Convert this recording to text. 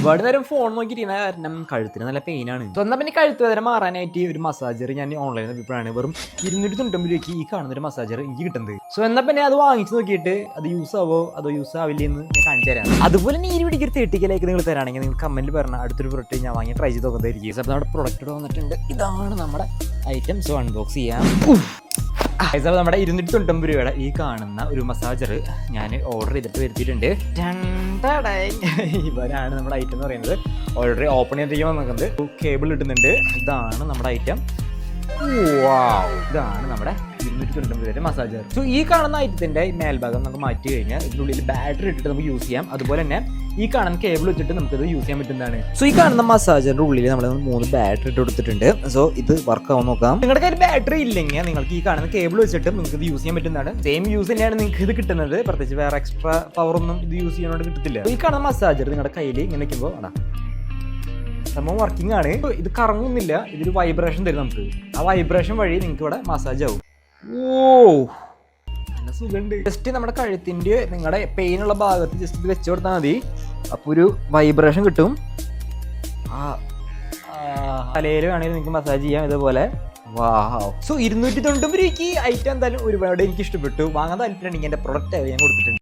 ഒരുപാട് നേരം ഫോൺ നോക്കിയിരിക്കുന്ന കാരണം കഴുത്തിന് നല്ല പെയിനാണ് സ്വന്തം പിന്നെ കഴുത്ത് വേദന മാറാനായിട്ട് ഒരു മസാജർ ഞാൻ ഓൺലൈനിൽ നോക്കിയപ്പോഴാണ് വെറും ഇരുന്നൂറ്റി തൊണ്ണൂറ്റൊമ്പത് രൂപയ്ക്ക് ഈ കാണുന്ന ഒരു മസാജർ എനിക്ക് കിട്ടുന്നത്. സോ എന്നാൽ പിന്നെ അത് വാങ്ങിച്ച് നോക്കിയിട്ട് അത് യൂസ് ആവോ? അതോ യൂസ് ആവില്ലേ എന്ന് ഞാൻ കാണിച്ചു തരാം. അതുപോലെ വീഡിയോക്ക് ഒരു തേട്ടിക്കലേക്ക് നിങ്ങൾ തരാണെങ്കിൽ നിങ്ങൾ കമന്റ് പറഞ്ഞ അടുത്തൊരു പ്രൊഡക്റ്റ് ഞാൻ വാങ്ങി ട്രൈ ചെയ്ത് നോക്കുന്നതായിരിക്കും അപ്പോൾ നമ്മുടെ പ്രൊഡക്റ്റ് വന്നിട്ടുണ്ട്. ഇതാണ് നമ്മുടെ ഐറ്റംസ് അൺബോക്സ് ചെയ്യാം. നമ്മുടെ ഇരുന്നൂറ്റി തൊണ്ണൂറ്റൊമ്പത് രൂപയുടെ ഈ കാണുന്ന ഒരു മസാജർ ഞാൻ ഓർഡർ ചെയ്തിട്ട് വരുത്തിയിട്ടുണ്ട്. ഇവരാണ് നമ്മുടെ ഐറ്റം എന്ന് പറയുന്നത്. ഓൾറെഡി ഓപ്പൺ ചെയ്തിരിക്കുമ്പോൾ നോക്കുന്നത് കേബിൾ ഇടുന്നുണ്ട്. ഇതാണ് നമ്മുടെ ഐറ്റം ഇതാണ് നമ്മുടെ ഇരുന്നൂറ്റി തൊണ്ണൂറ്റി രൂപയുടെ മസാജർ സോ ഈ കാണുന്ന ഐറ്റത്തിന്റെ മേൽഭാഗം നമുക്ക് മാറ്റി കഴിഞ്ഞാൽ ഇതിനുള്ളിൽ ബാറ്ററി ഇട്ടിട്ട് നമുക്ക് യൂസ് ചെയ്യാം. അതുപോലെ തന്നെ ഈ കാണുന്ന കേബിൾ വെച്ചിട്ട് നമുക്ക് ഇത് യൂസ് ചെയ്യാൻ പറ്റുന്നതാണ്. സോ ഈ കാണുന്ന മസാജറിന്റെ ഉള്ളിൽ നമ്മൾ മൂന്ന് ബാറ്ററി ഇട്ട് കൊടുത്തിട്ടുണ്ട്. സോ ഇത് വർക്ക് ആവാൻ നോക്കാം. നിങ്ങളുടെ കയ്യിൽ ബാറ്ററി ഇല്ലെങ്കിൽ നിങ്ങൾക്ക് ഈ കാണുന്ന കേബിൾ വെച്ചിട്ട് നിങ്ങൾക്ക് ഇത് യൂസ് ചെയ്യാൻ പറ്റുന്നതാണ്. സെയിം യൂസ് തന്നെയാണ് നിങ്ങൾക്ക് ഇത് കിട്ടുന്നത്. പ്രത്യേകിച്ച് വേറെ എക്സ്ട്രാ പവർ ഒന്നും ഇത് യൂസ് ചെയ്യാനോട് കിട്ടത്തില്ല. ഈ കാണുന്ന മസാജർ നിങ്ങളുടെ കയ്യിൽ ഇങ്ങനെ വെക്കുമ്പോൾ സംഭവം വർക്കിംഗ് ആണ്. ഇത് കറങ്ങുന്നില്ല ഇതൊരു വൈബ്രേഷൻ തരും നമുക്ക്. ആ വൈബ്രേഷൻ വഴി നിങ്ങൾക്ക് ഇവിടെ മസാജ് ആവും. ഓ നല്ല സുഖമുണ്ട്. ജസ്റ്റ് നമ്മുടെ കഴുത്തിന്റെ നിങ്ങളുടെ പെയിൻ ഉള്ള ഭാഗത്ത് ജസ്റ്റ് ഇത് വെച്ച് കൊടുത്താൽ മതി. അപ്പോൾ ഒരു വൈബ്രേഷൻ കിട്ടും. ആ തലയിൽ വേണമെങ്കിൽ നിങ്ങൾക്ക് മസാജ് ചെയ്യാം ഇതുപോലെ. വാവ് സോ ഇരുന്നൂറ്റി തൊണ്ണൂറ്റി രൂപയ്ക്ക് ഐറ്റം എന്തായാലും ഒരുപാട് എനിക്ക് ഇഷ്ടപ്പെട്ടു. വാങ്ങാൻ താല്പര്യമുണ്ടെങ്കിൽ എന്റെ പ്രൊഡക്റ്റ് ഞാൻ കൊടുത്തിട്ടുണ്ട്.